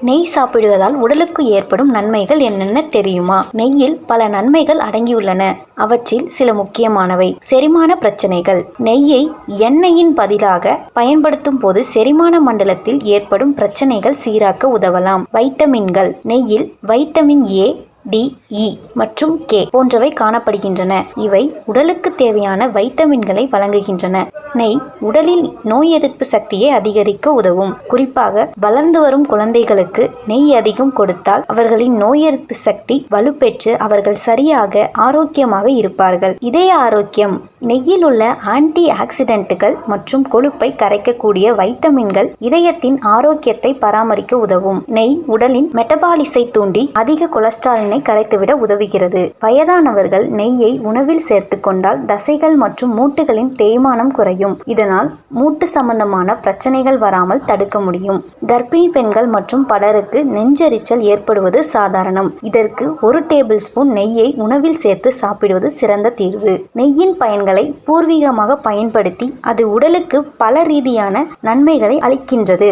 நெய் சாப்பிடுவதால் உடலுக்கு ஏற்படும் நன்மைகள் என்னென்ன தெரியுமா? நெய்யில் பல நன்மைகள் அடங்கியுள்ளன. அவற்றில் சில முக்கியமானவை. செரிமான பிரச்சனைகள். நெய்யை எண்ணெயின் பதிலாக பயன்படுத்தும் போது செரிமான மண்டலத்தில் ஏற்படும் பிரச்சனைகள் சீராக்க உதவலாம். வைட்டமின்கள். நெய்யில் வைட்டமின் ஏ டி இ மற்றும் கே போன்றவை காணப்படுகின்றன. இவை உடலுக்கு தேவையான வைட்டமின்களை வழங்குகின்றன. நெய் உடலில் நோய் எதிர்ப்பு சக்தியை அதிகரிக்க உதவும். குறிப்பாக வளர்ந்து வரும் குழந்தைகளுக்கு நெய் அதிகம் கொடுத்தால் அவர்களின் நோய் எதிர்ப்பு சக்தி வலுப்பெற்று அவர்கள் சரியாக ஆரோக்கியமாக இருப்பார்கள். இதய ஆரோக்கியம் நெய்யில் உள்ள ஆன்டி ஆக்சிடென்ட்டுகள் மற்றும் கொழுப்பை கரைக்கக்கூடிய வைட்டமின்கள் இதயத்தின் ஆரோக்கியத்தை பராமரிக்க உதவும். நெய் உடலின் மெட்டபாலிசை தூண்டி அதிக கொலஸ்ட்ராலினை கரைத்துவிட உதவுகிறது. வயதானவர்கள் நெய்யை உணவில் சேர்த்து கொண்டால் தசைகள் மற்றும் மூட்டுகளின் தேய்மானம் குறையும். இதனால் மூட்டு சம்பந்தமான பிரச்சனைகள் வராமல் தடுக்க முடியும். கர்ப்பிணி பெண்கள் மற்றும் பலருக்கு நெஞ்சரிச்சல் ஏற்படுவது சாதாரணம். இதற்கு ஒரு டேபிள் ஸ்பூன் நெய்யை உணவில் சேர்த்து சாப்பிடுவது சிறந்த தீர்வு. நெய்யின் பயன்களை பூர்வீகமாக பயன்படுத்தி அது உடலுக்கு பல ரீதியான நன்மைகளை அளிக்கின்றது.